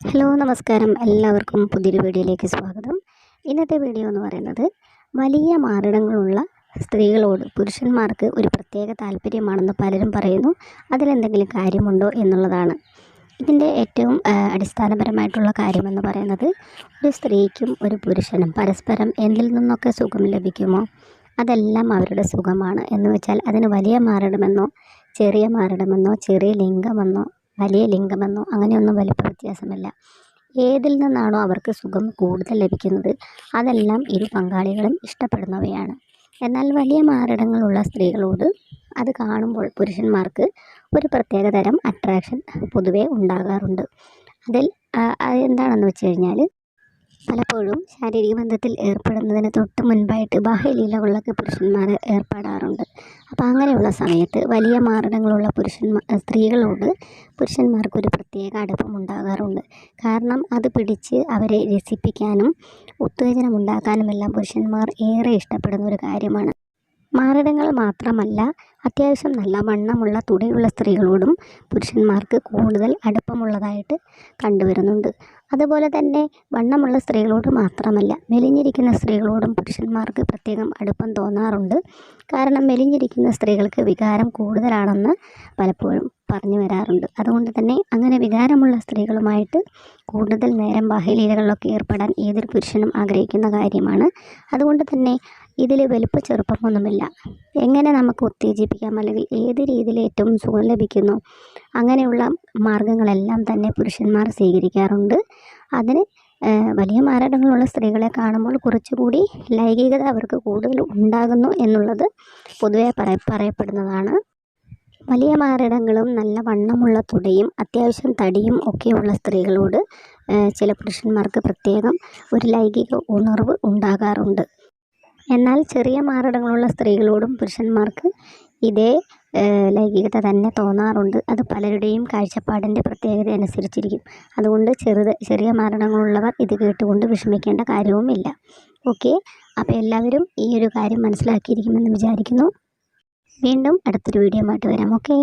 Hello നമസ്കാരം. എല്ലാവർക്കും പുതിയൊരു വീഡിയോയിലേക്ക് സ്വാഗതം. ഇന്നത്തെ വീഡിയോ എന്ന് പറയുന്നത് വലിയ മാറിടങ്ങളുള്ള സ്ത്രീകളോട് പുരുഷന്മാർക്ക് ഒരു പ്രത്യേക താല്പര്യമാണെന്ന് പലരും പറയുന്നു. അതിലെന്തെങ്കിലും കാര്യമുണ്ടോ എന്നുള്ളതാണ്. ഇതിന്റെ ഏറ്റവും അടിസ്ഥാനപരമായിട്ടുള്ള കാര്യമെന്ന് പറയുന്നത് ഒരു സ്ത്രീക്കും ഒരു പുരുഷനും പരസ്പരം എന്തിൽ നിന്നൊക്കെ സുഖം ലഭിക്കുമോ? അതെല്ലാം അവരുടെ സുഖമാണ്. എന്ന് വെച്ചാൽ അതിന് വലിയ മാറിടമെന്നോ ചെറിയ മാറിടമെന്നോ ചെറിയ ലിംഗമെന്നോ വലിയ ലിംഗമെന്നോ അങ്ങനെയൊന്നും വലിപ്പ വ്യത്യാസമില്ല. ഏതിൽ നിന്നാണോ അവർക്ക് സുഖം കൂടുതൽ ലഭിക്കുന്നത് അതെല്ലാം ഇരു പങ്കാളികളും ഇഷ്ടപ്പെടുന്നവയാണ്. എന്നാൽ വലിയ മാറിടങ്ങളുള്ള സ്ത്രീകളോട് അത് കാണുമ്പോൾ പുരുഷന്മാർക്ക് ഒരു പ്രത്യേക തരം അട്രാക്ഷൻ പൊതുവേ ഉണ്ടാകാറുണ്ട്. അതിൽ എന്താണെന്ന് വെച്ച് കഴിഞ്ഞാൽ പലപ്പോഴും ശാരീരിക ബന്ധത്തിൽ ഏർപ്പെടുന്നതിന് തൊട്ട് മുൻപായിട്ട് ബാഹ്യലീലകളിലൊക്കെ പുരുഷന്മാർ ഏർപ്പെടാറുണ്ട്. അപ്പോൾ അങ്ങനെയുള്ള സമയത്ത് വലിയ മാറിടങ്ങളുള്ള പുരുഷന്മാർ സ്ത്രീകളോട് പുരുഷന്മാർക്കൊരു പ്രത്യേക അടുപ്പം ഉണ്ടാകാറുണ്ട്. കാരണം അത് പിടിച്ച് അവരെ രസിപ്പിക്കാനും ഉണ്ടാക്കാനുമെല്ലാം പുരുഷന്മാർ ഏറെ ഇഷ്ടപ്പെടുന്ന ഒരു കാര്യമാണ്. മാറിടങ്ങൾ മാത്രമല്ല അത്യാവശ്യം നല്ല വണ്ണമുള്ള തുടയുള്ള സ്ത്രീകളോടും പുരുഷന്മാർക്ക് കൂടുതൽ അടുപ്പമുള്ളതായിട്ട് കണ്ടുവരുന്നുണ്ട്. അതുപോലെ തന്നെ വണ്ണമുള്ള സ്ത്രീകളോട് മാത്രമല്ല മെലിഞ്ഞിരിക്കുന്ന സ്ത്രീകളോടും പുരുഷന്മാർക്ക് പ്രത്യേകം അടുപ്പം തോന്നാറുണ്ട്. കാരണം മെലിഞ്ഞിരിക്കുന്ന സ്ത്രീകൾക്ക് വികാരം കൂടുതലാണെന്ന് പലപ്പോഴും പറഞ്ഞു വരാറുണ്ട്. അതുകൊണ്ട് തന്നെ അങ്ങനെ വികാരമുള്ള സ്ത്രീകളുമായിട്ട് കൂടുതൽ നേരം ബാഹ്യലീലകളിലൊക്കെ ഏർപ്പെടാൻ ഏതൊരു പുരുഷനും ആഗ്രഹിക്കുന്ന കാര്യമാണ്. അതുകൊണ്ട് തന്നെ ഇതിൽ വലുപ്പ ചെറുപ്പമൊന്നുമില്ല. എങ്ങനെ നമുക്ക് ഉത്തേജിപ്പിക്കാം? അല്ലെങ്കിൽ ഏത് രീതിയിൽ ഏറ്റവും സുഖം ലഭിക്കുന്നു? അങ്ങനെയുള്ള മാർഗങ്ങളെല്ലാം തന്നെ പുരുഷന്മാർ സ്വീകരിക്കാറുണ്ട്. അതിന് വലിയ മാരടങ്ങളുള്ള സ്ത്രീകളെ കാണുമ്പോൾ കുറച്ചുകൂടി ലൈംഗികത അവർക്ക് കൂടുതൽ ഉണ്ടാകുന്നു എന്നുള്ളത് പൊതുവെ പറയ പറയപ്പെടുന്നതാണ്. വലിയ മാരടങ്ങളും നല്ല വണ്ണമുള്ള തുടയും അത്യാവശ്യം തടിയും ഒക്കെയുള്ള സ്ത്രീകളോട് ചില പുരുഷന്മാർക്ക് പ്രത്യേകം ഒരു ലൈംഗിക ഉണർവ് ഉണ്ടാകാറുണ്ട്. എന്നാൽ ചെറിയ മാറിടങ്ങളുള്ള സ്ത്രീകളോടും പുരുഷന്മാർക്ക് ഇതേ ലൈംഗികത തന്നെ തോന്നാറുണ്ട്. അത് പലരുടെയും കാഴ്ചപ്പാടിന്റെ പ്രത്യേകത അനുസരിച്ചിരിക്കും. അതുകൊണ്ട് ചെറുത് ചെറിയ മാറിടങ്ങളുള്ളവർ ഇത് കേട്ടുകൊണ്ട് വിഷമിക്കേണ്ട കാര്യവുമില്ല. ഓക്കെ? അപ്പോൾ എല്ലാവരും ഈ ഒരു കാര്യം മനസ്സിലാക്കിയിരിക്കുമെന്ന് വിചാരിക്കുന്നു. വീണ്ടും അടുത്തൊരു വീഡിയോ ആയിട്ട് വരാം. ഓക്കേ?